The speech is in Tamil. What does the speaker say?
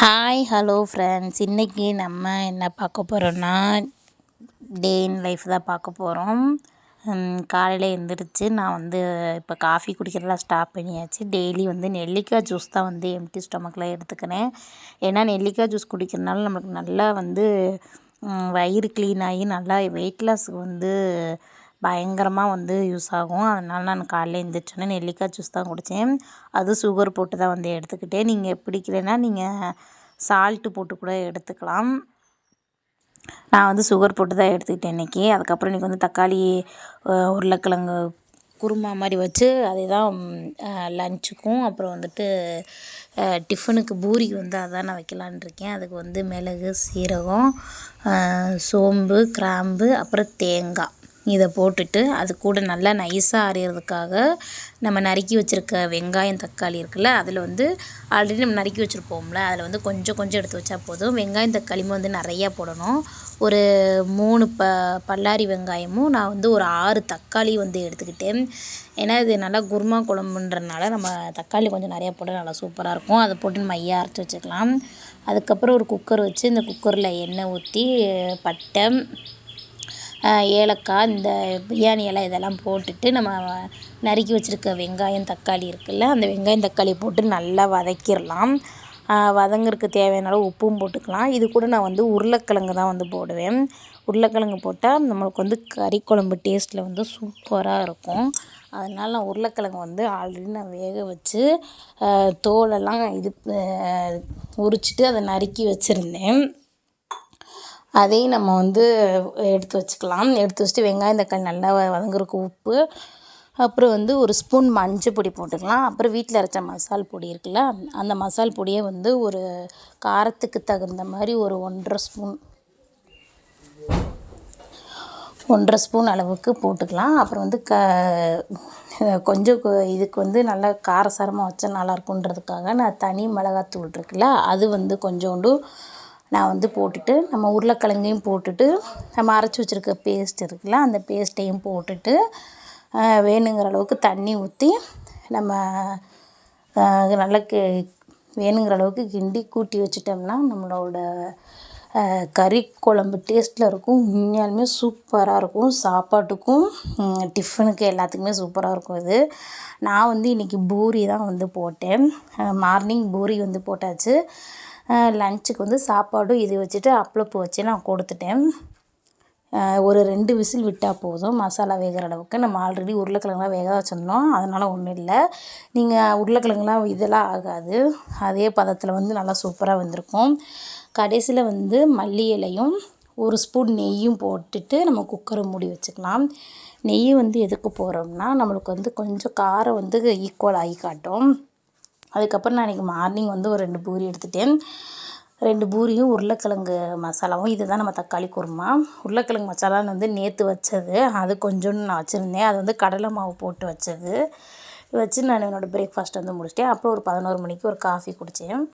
ஹாய் ஹலோ ஃப்ரெண்ட்ஸ் இன்றைக்கி நம்ம என்ன பார்க்க போகிறோன்னா டே இன் லைஃப் தான் பார்க்க போகிறோம் காலையில் எழுந்திரிச்சு நான் வந்து இப்போ காஃபி குடிக்கிறதெல்லாம் ஸ்டாப் பண்ணியாச்சு. டெய்லி வந்து நெல்லிக்காய் ஜூஸ் தான் வந்து எம்டி ஸ்டொமக்கில் எடுத்துக்கிறேன். ஏன்னா நெல்லிக்காய் ஜூஸ் குடிக்கிறதுனால நம்மளுக்கு நல்லா வந்து வயிறு க்ளீன் ஆகி நல்லா வெயிட் லாஸுக்கு வந்து பயங்கரமாக வந்து யூஸ் ஆகும். அதனால் நான் காலையில் எழுந்திரிச்சோன்னே நெல்லிக்காய் ஜூஸ் தான் குடித்தேன் அதுவும் சுகர் போட்டு தான் வந்து எடுத்துக்கிட்டேன். நீங்கள் பிடிக்கலைன்னா நீங்கள் சால்ட்டு போட்டு கூட எடுத்துக்கலாம். நான் வந்து சுகர் போட்டு தான் எடுத்துக்கிட்டேன் இன்றைக்கி அதுக்கப்புறம் இன்றைக்கி வந்து தக்காளி உருளைக்கிழங்கு குருமா மாதிரி வச்சு அதே தான் லஞ்சுக்கும் அப்புறம் வந்துட்டு டிஃபனுக்கு பூரிக்கு வந்து அதான் நான் வைக்கலான் இருக்கேன். அதுக்கு வந்து மிளகு சீரகம் சோம்பு கிராம்பு அப்புறம் தேங்காய். இதை போட்டுட்டு அது கூட நல்லா நைஸாக அரைகிறதுக்காக நம்ம நறுக்கி வச்சுருக்க வெங்காயம் தக்காளி இருக்குல்ல அதில் வந்து ஆல்ரெடி நம்ம நறுக்கி வச்சுருப்போம்ல அதில் வந்து கொஞ்சம் கொஞ்சம் எடுத்து வச்சா போதும். வெங்காயம் தக்காளியும் வந்து நிறையா போடணும். ஒரு மூணு ப பல்லாரி வெங்காயமும் நான் வந்து ஒரு ஆறு தக்காளி வந்து எடுத்துக்கிட்டேன். ஏன்னா இது நல்லா குருமா குழம்புன்றனால நம்ம தக்காளி கொஞ்சம் நிறையா போட்டால் நல்லா சூப்பராக இருக்கும். அதை போட்டு நம்ம ஐயா அரைச்சி வச்சுக்கலாம். அதுக்கப்புறம் ஒரு குக்கர் வச்சு இந்த குக்கரில் எண்ணெய் ஊற்றி பட்டை ஏலக்காய் இந்த பிரியாணி இலை இதெல்லாம் போட்டுட்டு நம்ம நறுக்கி வச்சுருக்க வெங்காயம் தக்காளி இருக்குல்ல அந்த வெங்காயம் தக்காளி போட்டு நல்லா வதக்கிடலாம். வதங்குறதுக்கு தேவையான அளவு உப்பும் போட்டுக்கலாம். இது கூட நான் வந்து உருளைக்கிழங்கு தான் வந்து போடுவேன். உருளைக்கிழங்கு போட்டால் நம்மளுக்கு வந்து கறி குழம்பு டேஸ்ட்டில் வந்து சூப்பராக இருக்கும். அதனால் நான் உருளைக்கிழங்கு வந்து ஆல்ரெடி நான் வேக வச்சு தோலெல்லாம் இது உரிச்சிட்டு அதை நறுக்கி வச்சுருந்தேன். அதையும் நம்ம வந்து எடுத்து வச்சுக்கலாம். எடுத்து வச்சுட்டு வெங்காயம் தக்காளி நல்லா வதங்குறதுக்கு உப்பு அப்புறம் வந்து ஒரு ஸ்பூன் மஞ்சள் பொடி போட்டுக்கலாம். அப்புறம் வீட்டில் அரைச்ச மசால் பொடி இருக்குல்ல அந்த மசால் பொடியை வந்து ஒரு காரத்துக்கு தகுந்த மாதிரி ஒரு ஒன்றரை ஸ்பூன் ஒன்றரை ஸ்பூன் அளவுக்கு போட்டுக்கலாம். அப்புறம் வந்து க கொஞ்சம் இதுக்கு வந்து நல்லா காரசாரமாக வச்சா நல்லாயிருக்குன்றதுக்காக நான் தனி மிளகாத்தூள் இருக்குல்ல அது வந்து கொஞ்சோண்டு நான் வந்து போட்டுட்டு நம்ம உருளைக்கிழங்கையும் போட்டுட்டு நம்ம அரைச்சி வச்சுருக்க பேஸ்ட் இருக்குல்ல அந்த பேஸ்ட்டையும் போட்டுட்டு வேணுங்கிற அளவுக்கு தண்ணி ஊற்றி நம்ம நல்லா வேணுங்கிற அளவுக்கு கிண்டி கூட்டி வச்சிட்டோம்னா நம்மளோட கறி குழம்பு டேஸ்ட்டில் இருக்கும். உண்மையாலுமே சூப்பராக இருக்கும். சாப்பாட்டுக்கும் டிஃபனுக்கு எல்லாத்துக்குமே சூப்பராக இருக்கும் இது. நான் வந்து இன்றைக்கி பூரி தான் வந்து போட்டேன். மார்னிங் பூரி வந்து போட்டாச்சு. லன்ச்சுக்கு வந்து சாப்பாடும் இது வச்சுட்டு அப்பளப்பூ வச்சு நான் கொடுத்துட்டேன். ஒரு ரெண்டு விசில் விட்டால் போதும். மசாலா வேகிற அளவுக்கு நம்ம ஆல்ரெடி உருளைக்கிழங்குலாம் வேக வச்சுருந்தோம். அதனால் ஒன்றும் இல்லை. நீங்கள் உருளைக்கிழங்குலாம் இதெல்லாம் ஆகாது. அதே பதத்தில் வந்து நல்லா சூப்பராக வந்திருக்கும். கடைசியில் வந்து மல்லி இலையும் ஒரு ஸ்பூன் நெய்யும் போட்டுட்டு நம்ம குக்கரை மூடி வச்சுக்கலாம். நெய் வந்து எதுக்கு போடுறோம்னா நம்மளுக்கு வந்து கொஞ்சம் காரம் வந்து ஈக்குவல் ஆகி காட்டும். அதுக்கப்புறம் நான் இன்றைக்கி மார்னிங் வந்து ஒரு ரெண்டு பூரி எடுத்துட்டேன். ரெண்டு பூரியும் உருளைக்கிழங்கு மசாலாவும். இது தான் நம்ம தக்காளி குருமா. உருளைக்கிழங்கு மசாலான்னு வந்து நேற்று வச்சது. அது கொஞ்சோண்டு நான் வச்சுருந்தேன். அது வந்து கடலை மாவு போட்டு வச்சது. வச்சு நான் என்னோடய பிரேக்ஃபாஸ்ட் வந்து முடிச்சிட்டேன். அப்புறம் ஒரு பதினோரு மணிக்கு ஒரு காஃபி குடித்தேன்